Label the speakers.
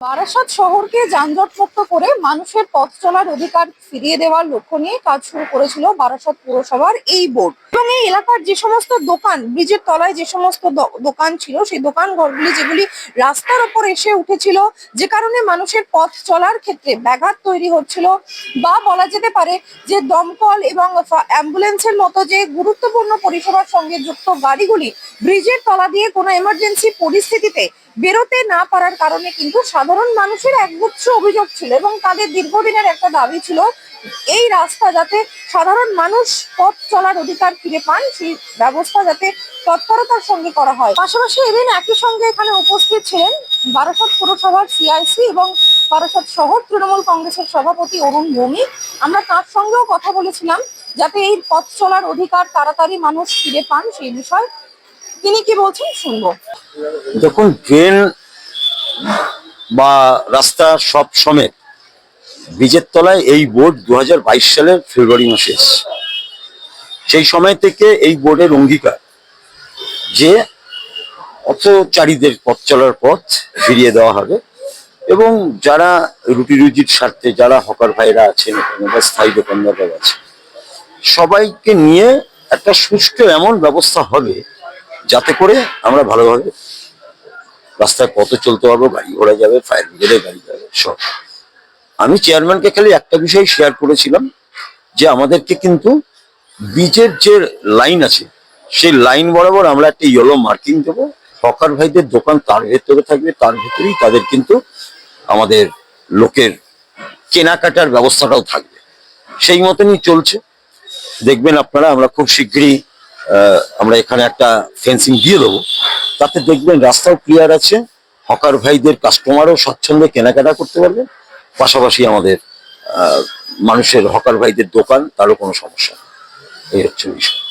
Speaker 1: বারাসাত শহরকে যানজট মুক্ত করে মানুষের পথ চলার অধিকার ফিরিয়ে দেওয়ার লক্ষ্য নিয়ে কাজ শুরু করেছিল বারাসাত পৌরসভার এই বোর্ড। এবং এই এলাকার যে সমস্ত দোকান, ব্রিজের তলায় যে সমস্ত দোকান ছিল, সেই দোকান ঘরগুলি যেগুলি রাস্তার ওপর এসে উঠেছিল, যে কারণে মানুষের পথ চলার ক্ষেত্রে ব্যাঘাত তৈরি হচ্ছিল বা বলা যেতে পারে যে দমকল এবং অ্যাম্বুলেন্সের মতো যে গুরুত্বপূর্ণ পরিষেবার সঙ্গে যুক্ত গাড়িগুলি ব্রিজের তলা দিয়ে কোনো এমার্জেন্সি পরিস্থিতিতে বেরোতে না পারার কারণে কিন্তু সাধারণ মানুষের একগুচ্ছ অভিযোগ ছিল এবং তাদের দীর্ঘদিনের একটা দাবি ছিল এই রাস্তা যাতে সাধারণ মানুষ পথ চলার অধিকার ফিরে পান, সেই ব্যবস্থা যাতে তৎপরতার সঙ্গে করা হয়। পাশাপাশি এদিন একই সঙ্গে এখানে উপস্থিত ছিলেন বারাসত পুরসভার সিআইসি এবং বারাসত শহর তৃণমূল কংগ্রেসের সভাপতি অরুণ ভৌমিক। আমরা তার সঙ্গেও কথা বলেছিলাম যাতে এই পথ চলার অধিকার তাড়াতাড়ি মানুষ ফিরে পান, সেই বিষয় তিনি কি বলছেন? শুনব।
Speaker 2: দেখুন ড্রেন বা রাস্তা সব সমেত বীজের তলায় এই বোর্ড দু হাজার বাইশ সালের ফেব্রুয়ারি মাসে সেই সময় থেকে এই বোর্ডের অঙ্গীকার যে পথচারীদের পথ চলার পথ ফিরিয়ে দেওয়া হবে এবং যারা রুটি রুজির স্বার্থে যারা হকার ভাইরা আছেন বা স্থায়ী দোকানদাররা আছে সবাইকে নিয়ে একটা সুষ্ঠু এমন ব্যবস্থা হবে যাতে করে আমরা ভালোভাবে রাস্তায় পথে চলতে পারব, গাড়ি ঘোড়া যাবে ফায়ার ব্রিগেডের গাড়ি যাবে, সব। আমি চেয়ারম্যানকে খালি একটা বিষয় শেয়ার করেছিলাম যে আমাদেরকে কিন্তু বীজের যে লাইন আছে, সেই লাইন বরাবর আমরা একটা ইয়েলো মার্কিং দেবো। হকার ভাইদের দোকান তার ভেতরে থাকবে, তার ভেতরেই তাদের কিন্তু আমাদের লোকের কেনাকাটার ব্যবস্থাটাও থাকবে। সেই মতনই চলছে। দেখবেন আপনারা, আমরা খুব শীঘ্রই আমরা এখানে একটা ফেন্সিং দিয়ে দেবো। তাতে দেখবেন রাস্তাও ক্লিয়ার আছে। হকার ভাইদের কাস্টমারও স্বচ্ছন্দে কেনাকাটা করতে পারবে। পাশাপাশি আমাদের মানুষের হকার ভাইদের দোকান, তারও কোনো সমস্যা। এই হচ্ছে বিষয়।